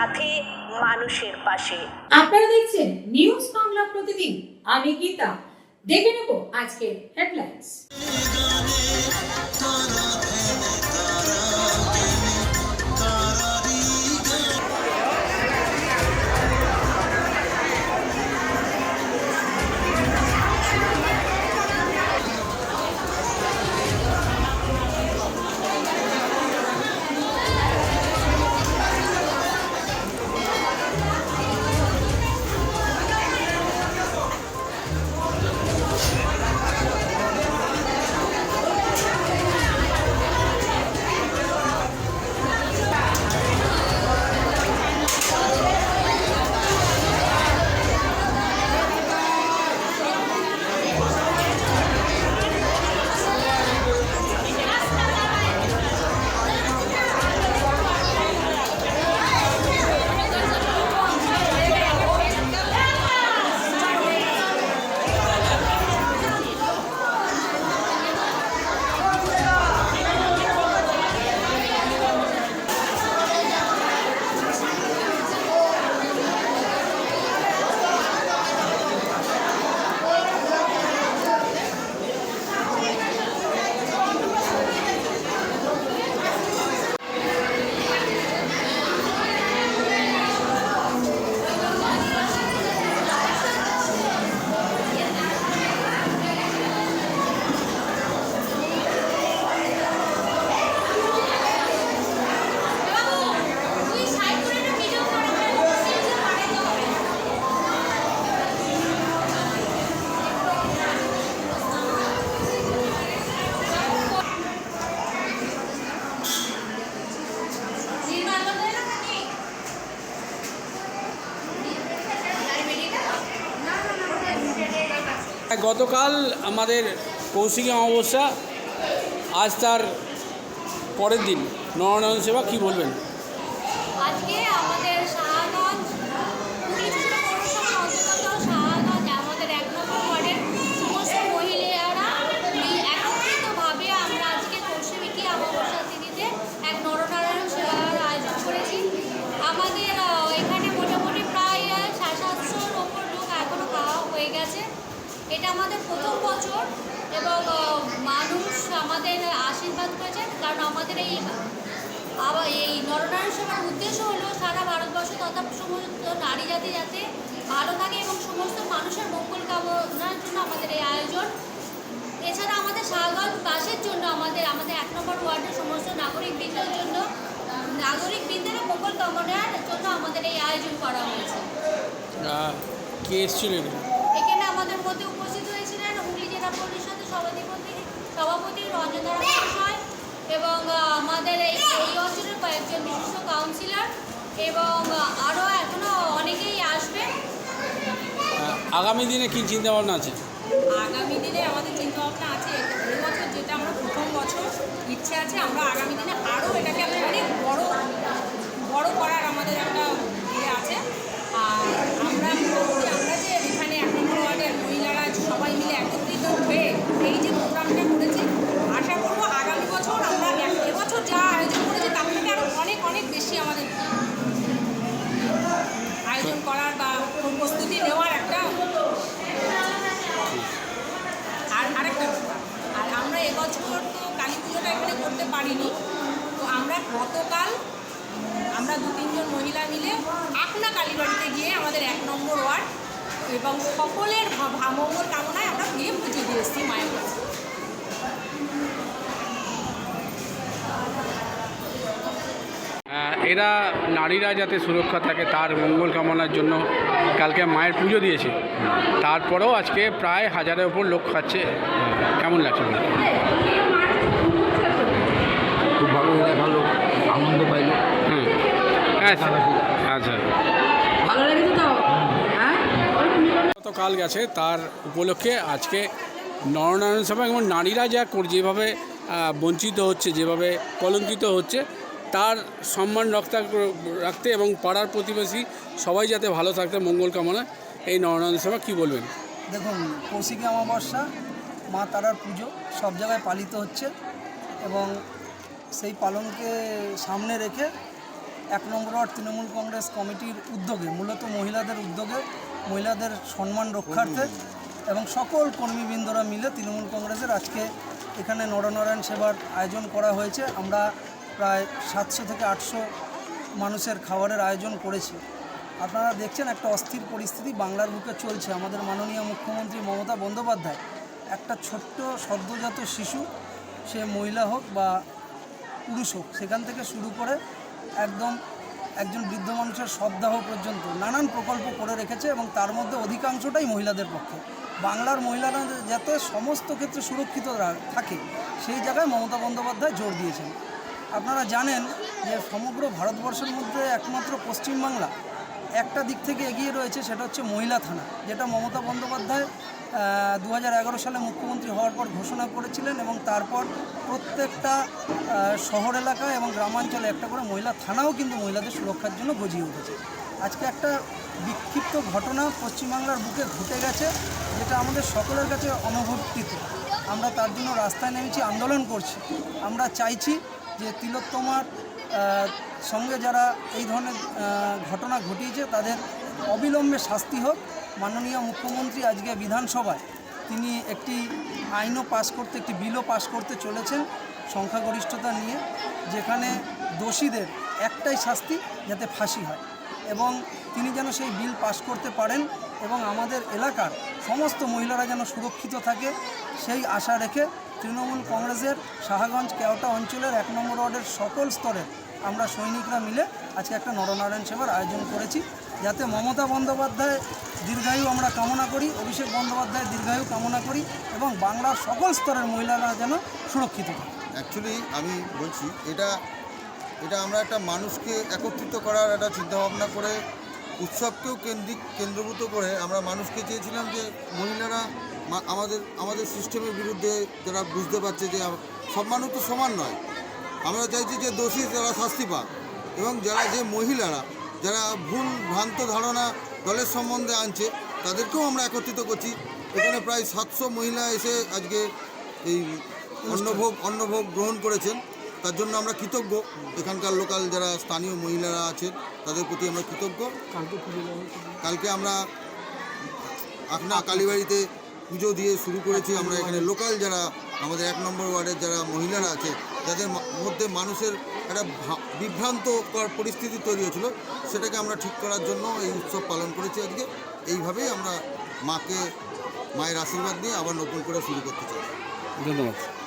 সাথে মানুষের পাশে। আপনারা দেখছেন নিউজ বাংলা প্রতিদিন। আমি গীতা। দেখে নেব আজকের হেডলাইন্স গতকাল আমাদের কৌশিকী অমাবস্যা আজ তার পরের দিন। নরনারায়ণ সেবা কী বলবেন? আজকে আমাদের শাহগঞ্জ পুলিশ পৌরসভার অন্তর্গত শাহগঞ্জ আমাদের এক নম্বর ওয়ার্ডের সমস্ত মহিলারা এই একত্রিতভাবে আমরা আজকে কৌশিকী অমাবস্যা তিথিতে এক নরনারায়ণ সেবার আয়োজন করেছি আমাদের আহ, এখানে মোটামুটি প্রায় আহ, সাড়ে সাতশোর ওপর লোক এখনও খাওয়া হয়ে গেছে এটা আমাদের প্রথম বছর এবং আহ, মানুষ আমাদের আশীর্বাদ করেছেন কারণ আমাদের এই আবার এই নরনারায়ণ সেবার উদ্দেশ্য হলো সারা ভারতবর্ষ তথা সমস্ত নারী জাতি যাতে ভালো থাকে এবং সমস্ত মানুষের মঙ্গল কামনার জন্য আমাদের এই আয়োজন এছাড়া আমাদের শাহগঞ্জ বাসের জন্য আমাদের আমাদের এক নম্বর ওয়ার্ডের সমস্ত নাগরিক বৃন্দের জন্য নাগরিক বৃন্দের মঙ্গল কামনার জন্য আমাদের এই আয়োজন করা হয়েছে কে এখানে? আমাদের মধ্যে উপস্থিত হয়েছিলেন হুগলি জেলা পরিষদের সভাধিপতি সভাপতি রঞ্জনধারা মহাশয় এবং আমাদের এই এই অঞ্চলের কয়েকজন বিশিষ্ট কাউন্সিলর এবং আরও এখনও অনেকেই আসবে। আগামী দিনে কী চিন্তা ভাবনা আছে? আগামী দিনে আমাদের চিন্তা ভাবনা আছে এই বছর যেটা আমরা প্রথম বছর ইচ্ছে আছে আমরা আগামী দিনে আরও এটাকে আমরা অনেক বড় বড় করার আমাদের একটা ইয়ে আছে। আর আমরা আমরা যে এখানে এক নম্বর ওয়ার্ডের মহিলারা সবাই মিলে একত্রিত হয়ে এই যে প্রোগ্রামটা করেছি আশা করব আগামী বছর আমরা এক- এবছর যা আয়োজন করেছি তার থেকে আরও অনেক অনেক বেশি আমাদের আয়োজন করার বা প্রস্তুতি নেওয়ার একটা আর আরেকটা ব্যাপার, আর আমরা এবছর তো কালী পুজোটা এখানে করতে পারিনি তো আমরা গতকাল আমরা দু তিনজন মহিলা মিলে আকনা কালীবাড়িতে গিয়ে আমাদের এক নম্বর ওয়ার্ড এবং সকলের ভা- ভা- মঙ্গল কামনায় আমরা গিয়ে পুজো দিয়ে এসেছি মায়ের কাছে। এরা নারীরা যাতে সুরক্ষা থাকে তার মঙ্গল কামনার জন্য কালকে মায়ের পুজো দিয়েছে। তারপরেও আজকে প্রায় হাজারের ওপর লোক খাচ্ছে। কেমন লাগছে খুব ভালো দেখাল আনন্দ পাইলো। আচ্ছা। আচ্ছা। ভালো লেগেছে তো? হ্যাঁ? গতকাল গেছে তার উপলক্ষে আজকে নরনারায়ণ সভা এবং নারীরা যা কর- যেভাবে বঞ্চিত হচ্ছে যেভাবে কলঙ্কিত হচ্ছে তার সম্মান রক্ষা রাখতে এবং পাড়ার প্রতিবেশী সবাই যাতে ভালো থাকতে মঙ্গল কামনা এই নরনারায়ণ সভা কী বলবেন? দেখুন কৌশিকী অমাবস্যা মা তারার পুজো সব জায়গায় পালিত হচ্ছে এবং সেই পালনকে সামনে রেখে এক নম্বর ওয়ার্ড তৃণমূল কংগ্রেস কমিটির উদ্যোগে, মূলত মহিলাদের উদ্যোগে, মহিলাদের সম্মান রক্ষার্থে এবং সকল কর্মীবৃন্দরা মিলে তৃণমূল কংগ্রেসের আজকে এখানে নরনারায়ণ সেবার আয়োজন করা হয়েছে। আমরা প্রায় সাতশো থেকে আটশো মানুষের খাবারের আয়োজন করেছি। আপনারা দেখছেন একটা অস্থির পরিস্থিতি বাংলার বুকে চলছে। আমাদের মাননীয় মুখ্যমন্ত্রী মমতা বন্দ্যোপাধ্যায় একটা ছোট্ট সদ্যজাত শিশু, সে মহিলা হোক বা পুরুষ হোক, সেখান থেকে শুরু করে একদম একজন বৃদ্ধ মানুষের সপ্তাহ পর্যন্ত নানান প্রকল্প করে রেখেছে এবং তার মধ্যে অধিকাংশটাই মহিলাদের পক্ষে। বাংলার মহিলারা যাতে সমস্ত ক্ষেত্রে সুরক্ষিত থাকে, সেই জায়গায় মমতা বন্দ্যোপাধ্যায় জোর দিয়েছেন। আপনারা জানেন যে সমগ্র ভারতবর্ষের মধ্যে একমাত্র পশ্চিমবাংলা একটা দিক থেকে এগিয়ে রয়েছে সেটা হচ্ছে মহিলা থানা, যেটা মমতা বন্দ্যোপাধ্যায় দু হাজার এগারো সালে মুখ্যমন্ত্রী হওয়ার পর ঘোষণা করেছিলেন এবং তারপর প্রত্যেকটা শহর এলাকায় এবং গ্রামাঞ্চলে একটা করে মহিলা থানাও কিন্তু মহিলাদের সুরক্ষার জন্য গজিয়ে উঠেছে। আজকে একটা বিক্ষিপ্ত ঘটনা পশ্চিমবাংলার বুকে ঘটে গেছে, যেটা আমাদের সকলের কাছে অনুভূতিত। আমরা তার জন্য রাস্তায় নেমেছি, আন্দোলন করছি। আমরা চাইছি যে তিলোত্তমার সঙ্গে যারা এই ধরনের ঘটনা ঘটিয়েছে, তাদের অবিলম্বে শাস্তি হোক। মাননীয় মুখ্যমন্ত্রী আজকে বিধানসভায় তিনি একটি আইনও পাস করতে, একটি বিলও পাস করতে চলেছেন সংখ্যাগরিষ্ঠতা নিয়ে, যেখানে দোষীদের একটাই শাস্তি, যাতে ফাঁসি হয়। এবং তিনি যেন সেই বিল পাস করতে পারেন এবং আমাদের এলাকার সমস্ত মহিলারা যেন সুরক্ষিত থাকে, সেই আশা রেখে তৃণমূল কংগ্রেসের শাহগঞ্জ কেওটা অঞ্চলের এক নম্বর ওয়ার্ডের সকল স্তরের আমরা সৈনিকরা মিলে আজকে একটা নরনারায়ণ সেবার আয়োজন করেছি। যাতে মমতা বন্দ্যোপাধ্যায় দীর্ঘায়ু আমরা কামনা করি, অভিষেক বন্দ্যোপাধ্যায় দীর্ঘায়ু কামনা করি এবং বাংলার সকল স্তরের মহিলারা যেন সুরক্ষিত অ্যাকচুয়ালি আমি বলছি, এটা এটা আমরা একটা মানুষকে একত্রিত করার একটা চিন্তাভাবনা করে, উৎসবকেও কেন্দ্রিক, কেন্দ্রভূত করে আমরা মানুষকে চেয়েছিলাম যে মহিলারা আমাদের আমাদের সিস্টেমের বিরুদ্ধে যারা বুঝতে পারছে যে সব মানুষ তো সমান নয়। আমরা চাইছি যে দোষী যারা শাস্তি পাক এবং যারা যে মহিলারা যারা ভুল ভ্রান্ত ধারণা দলের সম্বন্ধে আনছে তাদেরকেও আমরা একত্রিত করছি। এখানে প্রায় সাতশো মহিলা এসে আজকে এই অন্নভোগ অন্নভোগ গ্রহণ করেছেন। তার জন্য আমরা কৃতজ্ঞ। এখানকার লোকাল যারা স্থানীয় মহিলারা আছেন তাদের প্রতি আমরা কৃতজ্ঞ। কালকে আমরা আপনা কালীবাড়িতে পুজো দিয়ে শুরু করেছি। আমরা এখানে লোকাল যারা, আমাদের এক নম্বর ওয়ার্ডের যারা মহিলারা আছে, যাদের মধ্যে মানুষের একটা বিভ্রান্তকর পরিস্থিতি তৈরি হয়েছিল, সেটাকে আমরা ঠিক করার জন্য এই উৎসব পালন করেছি আজকে। এইভাবেই আমরা মাকে, মায়ের আশীর্বাদ নিয়ে আবার নতুন করে শুরু করতে চাই। ধন্যবাদ।